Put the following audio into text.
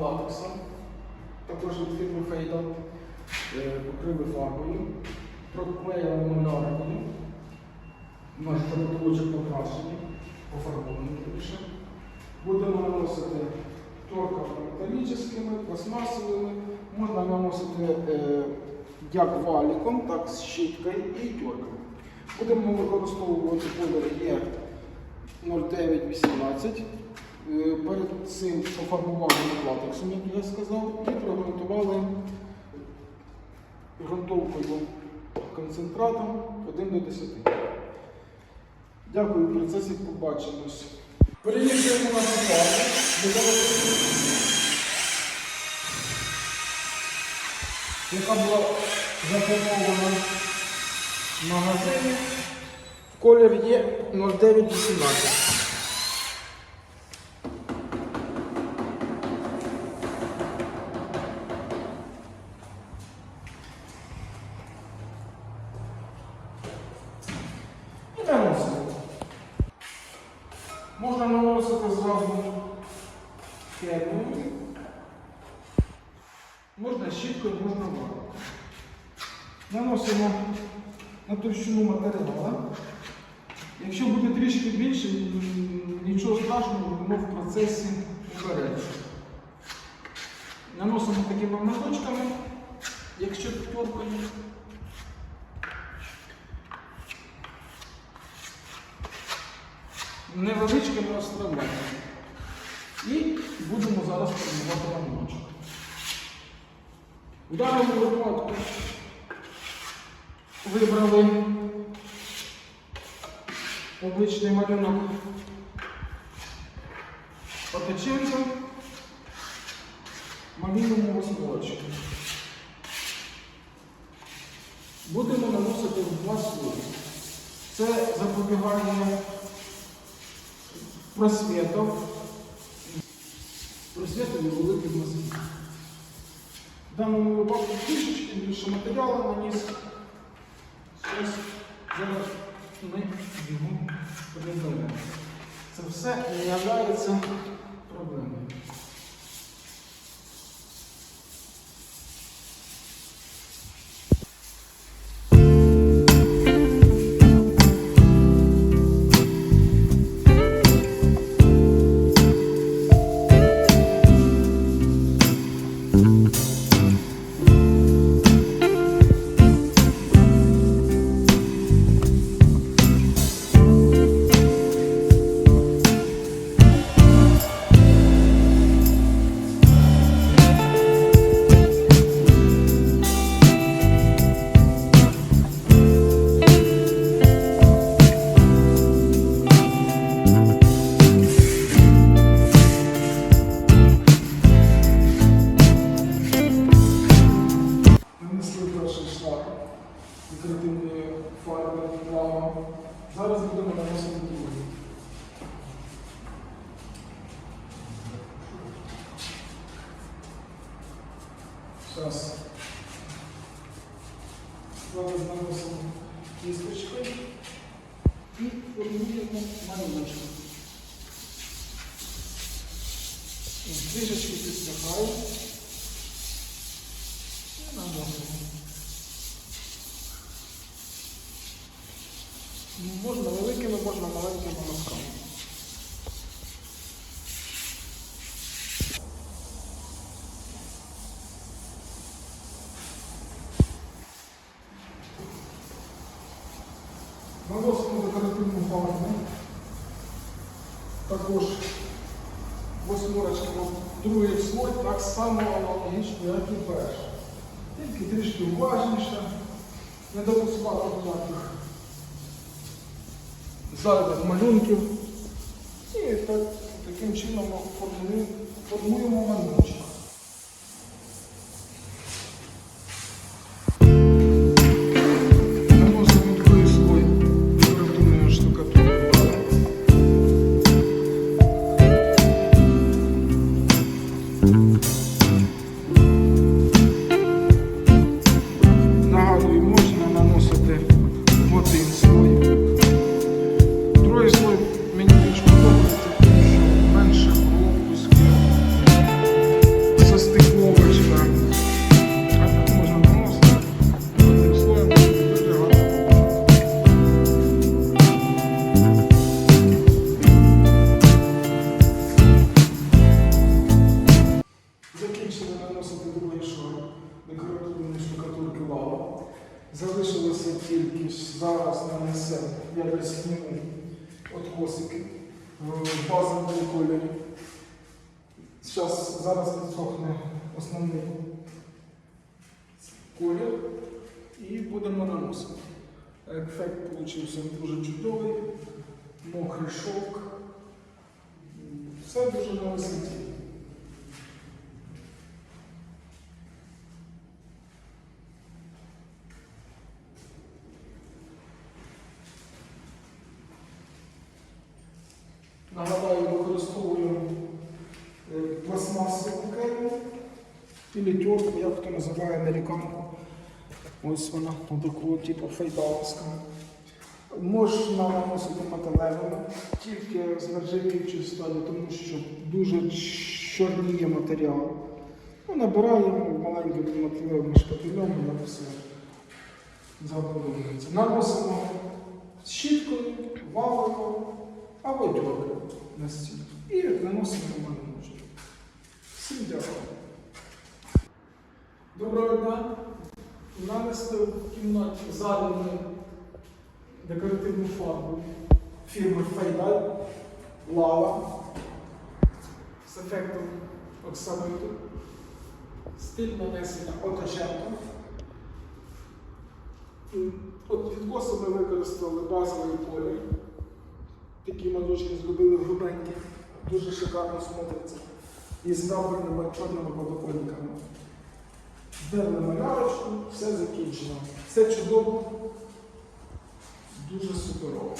латексом, також від фірми Фейдал. Е, Покрили фарбою, проклеїли маляркою. Наш потолочок покрашений, пофарбований більше. Будемо наносити торками металічними, пластмасовими. Можна наносити е, як валіком, так з щіткою і торком. Будемо використовувати кольор Є 0918. Е, Перед цим пофарбували латексом, як я сказав, і прогрунтували ґрунтовкою концентратом 1 до 10. Дякую, процесі побачимось. Переїжджаємо на фасаду. яка була запропонована в магазині. Колір є 0918. Наносити зразу фермою. Можна щіткою, можна варкою. Наносимо на товщину матеріалу. Якщо буде трішки більше, нічого страшного, воно в процесі береться. Наносимо такими мазочками, якщо торкою. Невеличкими островами. І будемо зараз формувати рамочок. В даному випадку вибрали обличний малюнок Отеченка, малюємо восьмерочку. Будемо наносити в два слої. Це запобігання просвітів, просвітів і великих мазків. В даному випадку трішечки більше матеріалу наніс. Щось зараз ми його передаємо. Це все не формуємо малюночок. Трішечки підсихаю І наносимо. Можна великими, можна маленькими мазками. Наносимо декоративну фарбу. Також восьмерочка, другий слой так само аналогічно, як і перший. Тільки трішки уважніше, не допускати ніяких зайвих малюнків. І так, таким чином формуємо, формуємо зараз нанесемо, я десь зніму откосики в базовому кольорі. Зараз, зараз підсохне основний колір і будемо наносити. Ефект вийшов дуже чудовий, мокрий шовк. Все дуже на висоті. Нагадаю, використовуємо е, пластмасову кельму і терку, як хто називає американку. Ось вона, такого типу фейдаловська. Можна наносити металевими, тільки з нержавіючої сталі, тому що дуже чорніє матеріал. Ну, набираємо маленьким металевим шпателем і на все задоволюється. Наносимо щіткою, валиком або дьоркою на стіл. І наносимо на мене можна. Всім дякую. Доброго дня. Нанесли в кімнаті зелену декоративну фарбу фірми Фейдаль Лава з ефектом оксамиту. Стиль нанесення оточенко. От відкоси ми використали базовий колір. Такі малюшки зробили грубенькі, дуже шикарно смотриться. І з набраними чорними подоконниками. Здерли малярочку, все закінчено. Все чудово, дуже суперово.